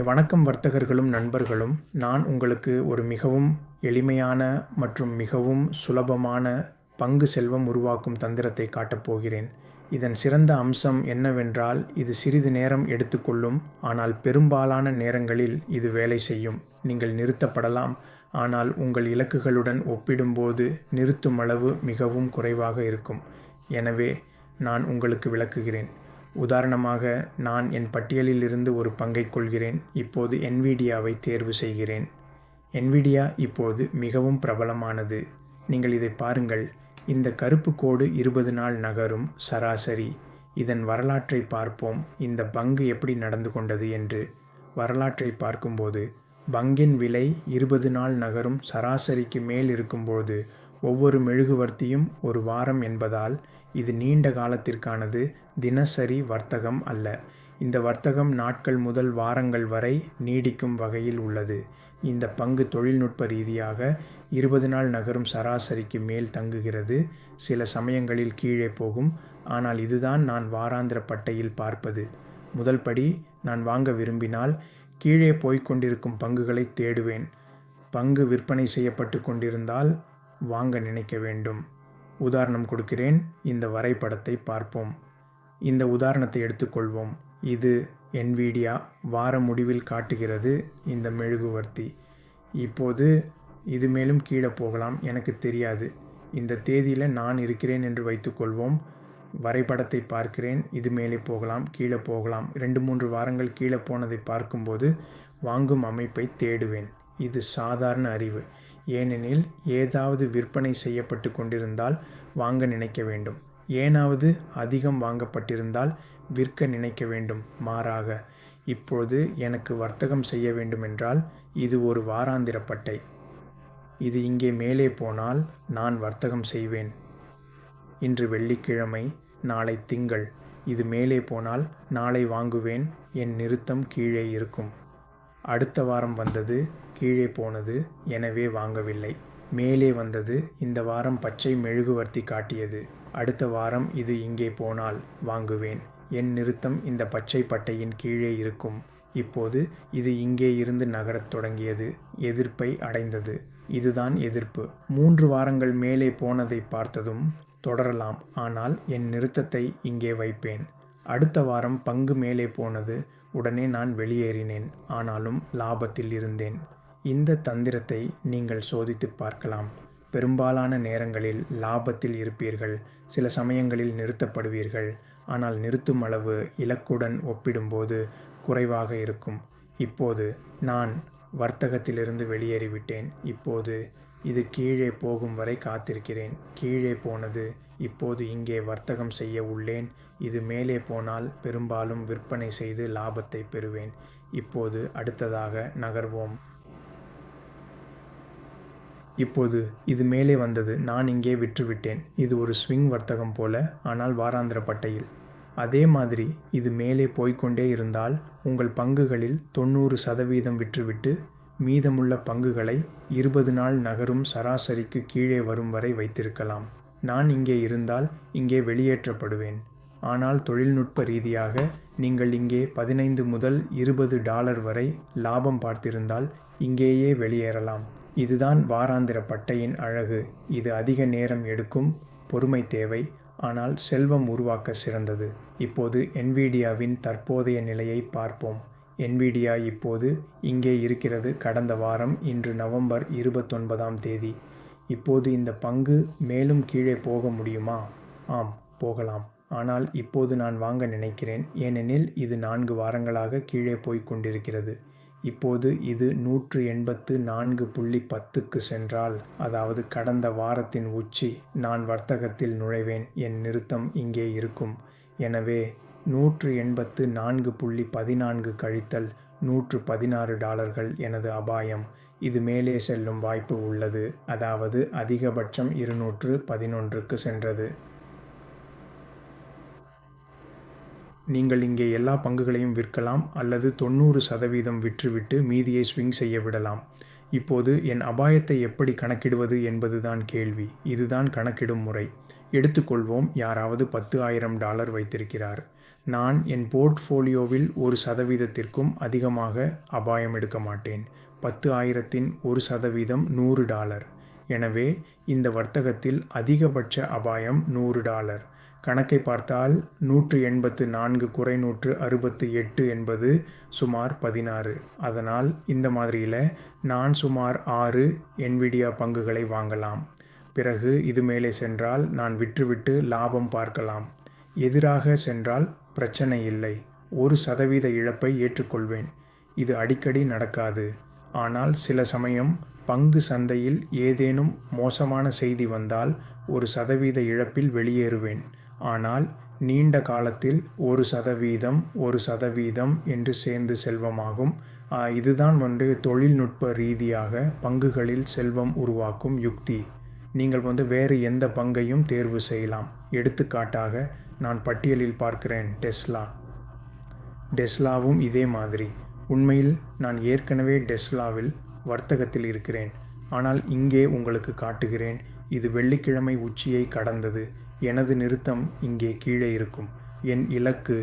வணக்கம் வர்த்தகர்களும் நண்பர்களும். நான் உங்களுக்கு ஒரு மிகவும் எளிமையான மற்றும் மிகவும் சுலபமான பங்கு செல்வம் உருவாக்கும் தந்திரத்தை காட்டப் போகிறேன். இதன் சிறந்த அம்சம் என்னவென்றால் இது சிறிது நேரம் எடுத்துக்கொள்ளும் ஆனால் பெரும்பாலான நேரங்களில் இது வேலை செய்யும். நீங்கள் நிறுத்தப்படலாம் ஆனால் உங்கள் இலக்குகளுடன் ஒப்பிடும்போது நிறுத்தும் அளவு மிகவும் குறைவாக இருக்கும். எனவே நான் உங்களுக்கு விளக்குகிறேன். உதாரணமாக நான் என் பட்டியலில் இருந்து ஒரு பங்கை கொள்கிறேன் இப்போது என்விடியாவை தேர்வு செய்கிறேன். என்விடியா இப்போது மிகவும் பிரபலமானது. நீங்கள் இதை பாருங்கள். இந்த கருப்பு கோடு இருபது நாள் நகரும் சராசரி. இதன் வரலாற்றை பார்ப்போம். இந்த பங்கு எப்படி நடந்து கொண்டது என்று. வரலாற்றை பார்க்கும்போது பங்கின் விலை இருபது நாள் நகரும் சராசரிக்கு மேல் இருக்கும்போது ஒவ்வொரு மெழுகுவர்த்தியும் ஒரு வாரம் என்பதால் இது நீண்ட காலத்திற்கானது தினசரி வர்த்தகம் அல்ல. இந்த வர்த்தகம் நாட்கள் முதல் வாரங்கள் வரை நீடிக்கும் வகையில் உள்ளது. இந்த பங்கு தொழில்நுட்ப ரீதியாக இருபது நாள் நகரும் சராசரிக்கு மேல் தங்குகிறது. சில சமயங்களில் கீழே போகும். ஆனால் இதுதான் நான் வாராந்திர பட்டையில் பார்ப்பது. முதல் படி நான் வாங்க விரும்பினால் கீழே போய்க்கொண்டிருக்கும் பங்குகளை தேடுவேன். பங்கு விற்பனை செய்யப்பட்டு கொண்டிருந்தால் வாங்க நினைக்க வேண்டும். உதாரணம் கொடுக்கிறேன். இந்த வரைபடத்தை பார்ப்போம். இந்த உதாரணத்தை எடுத்துக்கொள்வோம். இது என்விடியா வார முடிவில் காட்டுகிறது. இந்த மெழுகுவர்த்தி. இப்போது இது மேலும் கீழே போகலாம். எனக்கு தெரியாது. இந்த தேதியில் நான் இருக்கிறேன் என்று வைத்துக்கொள்வோம். வரைபடத்தை பார்க்கிறேன். இது மேலே போகலாம். கீழே போகலாம். ரெண்டு மூன்று வாரங்கள் கீழே போனதை பார்க்கும்போது வாங்கும் அமைப்பை தேடுவேன். இது சாதாரண அறிவு. ஏனெனில் ஏதாவது விற்பனை செய்யப்பட்டு கொண்டிருந்தால் வாங்க நினைக்க வேண்டும். ஏனாவது அதிகம் வாங்கப்பட்டிருந்தால் விற்க நினைக்க வேண்டும். மாறாக இப்பொழுது எனக்கு வர்த்தகம் செய்ய வேண்டுமென்றால் இது ஒரு வாராந்திர பட்டை. இது இங்கே மேலே போனால் நான் வர்த்தகம் செய்வேன். இன்று வெள்ளிக்கிழமை நாளை திங்கள். இது மேலே போனால் நாளை வாங்குவேன். என் நிறுத்தம் கீழே இருக்கும். அடுத்த வாரம் வந்தது கீழே போனது எனவே வாங்கவில்லை. மேலே வந்தது இந்த வாரம் பச்சை மெழுகுவர்த்தி காட்டியது. அடுத்த வாரம் இது இங்கே போனால் வாங்குவேன். என் நிறுத்தம் இந்த பச்சை பட்டையின் கீழே இருக்கும். இப்போது இது இங்கே இருந்து நகரத் தொடங்கியது. எதிர்ப்பை அடைந்தது. இதுதான் எதிர்ப்பு. மூன்று வாரங்கள் மேலே போனதை பார்த்ததும் தொடரலாம். ஆனால் என் நிறுத்தத்தை இங்கே வைப்பேன். அடுத்த வாரம் பங்கு மேலே போனது. உடனே நான் வெளியேறினேன். ஆனாலும் லாபத்தில் இருந்தேன். இந்த தந்திரத்தை நீங்கள் சோதித்து பார்க்கலாம். பெரும்பாலான நேரங்களில் லாபத்தில் இருப்பீர்கள் சில சமயங்களில் நிறுத்தப்படுவீர்கள். ஆனால் நிறுத்தும் அளவு இலக்குடன் ஒப்பிடும்போது குறைவாக இருக்கும். இப்போது நான் வர்த்தகத்திலிருந்து வெளியேறிவிட்டேன். இப்போது இது கீழே போகும் வரை காத்திருக்கிறேன். கீழே போனது இப்போது இங்கே வர்த்தகம் செய்ய உள்ளேன். இது மேலே போனால் பெரும்பாலும் விற்பனை செய்து லாபத்தை பெறுவேன். இப்போது அடுத்ததாக நகர்வோம். இப்போது இது மேலே வந்தது. நான் இங்கே விற்றுவிட்டேன். இது ஒரு ஸ்விங் வர்த்தகம் போல ஆனால் வாராந்திர பட்டையில். அதே மாதிரி இது மேலே போய்க்கொண்டே இருந்தால் உங்கள் பங்குகளில் தொண்ணூறு சதவீதம் விற்றுவிட்டு மீதமுள்ள பங்குகளை இருபது நாள் நகரும் சராசரிக்கு கீழே வரும் வரை வைத்திருக்கலாம். நான் இங்கே இருந்தால் இங்கே வெளியேற்றப்படுவேன். ஆனால் தொழில்நுட்ப ரீதியாக நீங்கள் இங்கே பதினைந்து முதல் இருபது டாலர் வரை லாபம் பார்த்திருந்தால் இங்கேயே வெளியேறலாம். இதுதான் வாராந்திர பட்டையின் அழகு. இது அதிக நேரம் எடுக்கும் பொறுமை தேவை. ஆனால் செல்வம் உருவாக்க சிறந்தது. இப்போது என்விடியாவின் தற்போதைய நிலையை பார்ப்போம். என்விடியா இப்போது இங்கே இருக்கிறது. கடந்த வாரம் இன்று நவம்பர் இருபத்தொன்பதாம் தேதி. இப்போது இந்த பங்கு மேலும் கீழே போக முடியுமா? ஆம் போகலாம். ஆனால் இப்போது நான் வாங்க நினைக்கிறேன். ஏனெனில் இது நான்கு வாரங்களாக கீழே போய்க் கொண்டிருக்கிறது. இப்போது இது நூற்று எண்பத்து நான்கு புள்ளி பத்துக்கு சென்றால் அதாவது கடந்த வாரத்தின் உச்சி நான் வர்த்தகத்தில் நுழைவேன் என் நிறுத்தம் இங்கே இருக்கும். எனவே நூற்று எண்பத்து நான்கு புள்ளி பதினான்கு கழித்தல் நூற்று பதினாறு டாலர்கள் எனது அபாயம். இது மேலே செல்லும் வாய்ப்பு உள்ளது. அதாவது அதிகபட்சம் இருநூற்று பதினொன்றுக்கு சென்றது. நீங்கள் இங்கே எல்லா பங்குகளையும் விற்கலாம் அல்லது தொண்ணூறு சதவீதம் விற்றுவிட்டு மீதியை ஸ்விங் செய்ய விடலாம். இப்போது என் அபாயத்தை எப்படி கணக்கிடுவது என்பதுதான் கேள்வி. இதுதான் கணக்கிடும் முறை. எடுத்துக்கொள்வோம் யாராவது பத்து ஆயிரம் டாலர் வைத்திருக்கிறார். நான் என் போர்ட்ஃபோலியோவில் ஒரு சதவீதத்திற்கும் அதிகமாக அபாயம் எடுக்க மாட்டேன். பத்து ஆயிரத்தின் ஒரு சதவீதம் நூறு டாலர். எனவே இந்த வர்த்தகத்தில் அதிகபட்ச அபாயம் நூறு டாலர். கணக்கை பார்த்தால் நூற்று எண்பத்து நான்கு குறைநூற்று அறுபத்து எட்டு என்பது சுமார் பதினாறு. அதனால் இந்த மாதிரியில் நான் சுமார் ஆறு என்விடியா பங்குகளை வாங்கலாம். பிறகு இது மேலே சென்றால் நான் விற்றுவிட்டு லாபம் பார்க்கலாம். எதிராக சென்றால் பிரச்சனை இல்லை. ஒரு சதவீத இழப்பை ஏற்றுக்கொள்வேன். இது அடிக்கடி நடக்காது. ஆனால் சில சமயம் பங்கு சந்தையில் ஏதேனும் மோசமான செய்தி வந்தால் ஒரு சதவீத இழப்பில் வெளியேறுவேன். ஆனால் நீண்ட காலத்தில் ஒரு சதவீதம் ஒரு சதவீதம் என்று சேர்ந்து செல்வமாகும். இதுதான் வந்து தொழில்நுட்ப ரீதியாக பங்குகளில் செல்வம் உருவாக்கும் யுக்தி. நீங்கள் வந்து வேறு எந்த பங்கையும் தேர்வு செய்யலாம். எடுத்துக்காட்டாக நான் பட்டியலில் பார்க்கிறேன் டெஸ்லா. டெஸ்லாவும் இதே மாதிரி. உண்மையில் நான் ஏற்கனவே டெஸ்லாவில் வர்த்தகத்தில் இருக்கிறேன். ஆனால் இங்கே உங்களுக்கு காட்டுகிறேன் இது வெள்ளிக்கிழமை உச்சியை கடந்தது. எனது நிறுத்தம் இங்கே கீழே இருக்கும். என் இலக்கு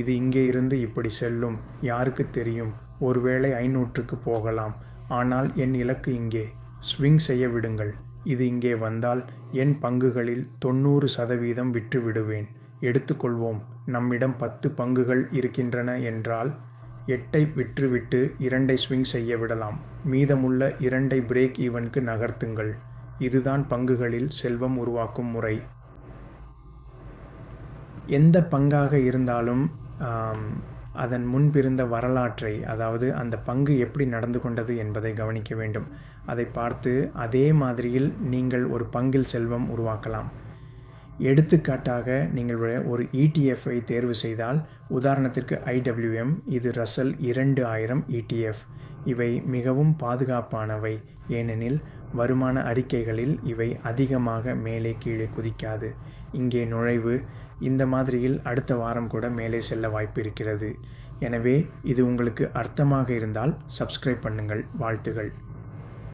இது இங்கே இருந்து இப்படி செல்லும். யாருக்கு தெரியும்? ஒருவேளை ஐநூற்றுக்கு போகலாம். ஆனால் என் இலக்கு இங்கே. ஸ்விங் செய்ய விடுங்கள். இது இங்கே வந்தால் என் பங்குகளில் தொண்ணூறு சதவீதம் விற்று விடுவேன் எடுத்துக்கொள்வோம் நம்மிடம் பத்து பங்குகள் இருக்கின்றன என்றால் எட்டை விற்றுவிட்டு இரண்டை ஸ்விங் செய்ய விடலாம். மீதமுள்ள இரண்டை பிரேக் ஈவனுக்கு நகர்த்துங்கள். இதுதான் பங்குகளில் செல்வம் உருவாக்கும் முறை. எந்த பங்காக இருந்தாலும் அதன் முன்பிருந்த வரலாற்றை அதாவது அந்த பங்கு எப்படி நடந்து கொண்டது என்பதை கவனிக்க வேண்டும். அதை பார்த்து அதே மாதிரியில் நீங்கள் ஒரு பங்கில் செல்வம் உருவாக்கலாம். எடுத்துக்காட்டாக நீங்கள் ஒரு இடிஎஃப்ஐ தேர்வு செய்தால் உதாரணத்திற்கு ஐடபிள்யூஎம் இது ரசல் இரண்டு ஆயிரம் இடிஎஃப் இவை மிகவும் பாதுகாப்பானவை. ஏனெனில் வருமான அறிக்கைகளில் இவை அதிகமாக மேலே கீழே குதிக்காது. இங்கே நுழைவு இந்த மாதிரியில் அடுத்த வாரம் கூட மேலே செல்ல வாய்ப்பு இருக்கிறது. எனவே இது உங்களுக்கு அர்த்தமாக இருந்தால் சப்ஸ்கிரைப் பண்ணுங்கள். வாழ்த்துகள்.